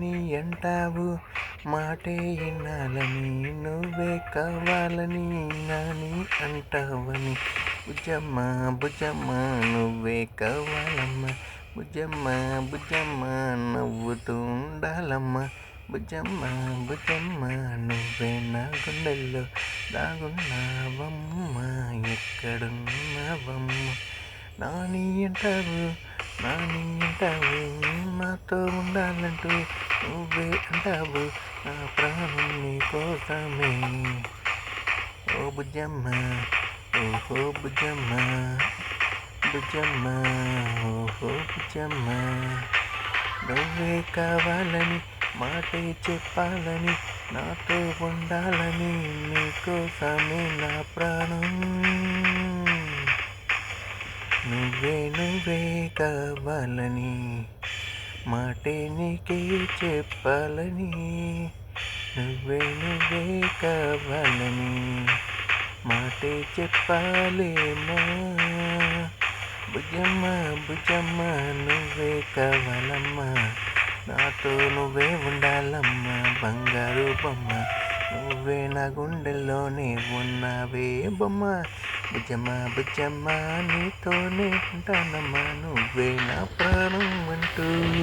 నీ అంటావు మాటే వినాలని నువ్వే కావాలని నాని అంటావని. బుజ్జమ్మ బుజ్జమ్మ నువ్వే కావాలమ్మ. బుజ్జమ్మ బుజ్జమ్మ నవ్వుతూ ఉండాలమ్మ బుజ్జమ్మ బుజ్జమ్మ నువ్వే నా గుండెల్లో దాగున్నావమ్మ. ఎక్కడున్నావమ్మ? నాని అంటావు నాని అంటావు నాతో ఉండాలంటూ నువ్వే అంటావు నా ప్రాణం నీ కోసమే ఓ బుజ్జమ్మ ఓహో బుజ్జమ్మ బుజ్జమ్మ ఓహో బుజ్జమ్మ. నువ్వే కావాలని మాటే చెప్పాలని నాతో ఉండాలని నీకోసమే నా ప్రాణం. నువ్వే నువ్వే కావాలని. మాటే నీకే చెప్పాలని నువ్వే నువ్వే కావాలని మాటే చెప్పాలేమా. భుజమ్మ భుజమ్మ నువ్వే కావాలమ్మా. నాతో నువ్వే ఉండాలమ్మా బంగారు బొమ్మ. నువ్వే నా గుండెల్లోనే ఉన్నావే బొమ్మ. భుజమ్మ భుజమ్మ నీతోనే ఉంటానమ్మా. నువ్వే నా ప్రాణం అంటూ.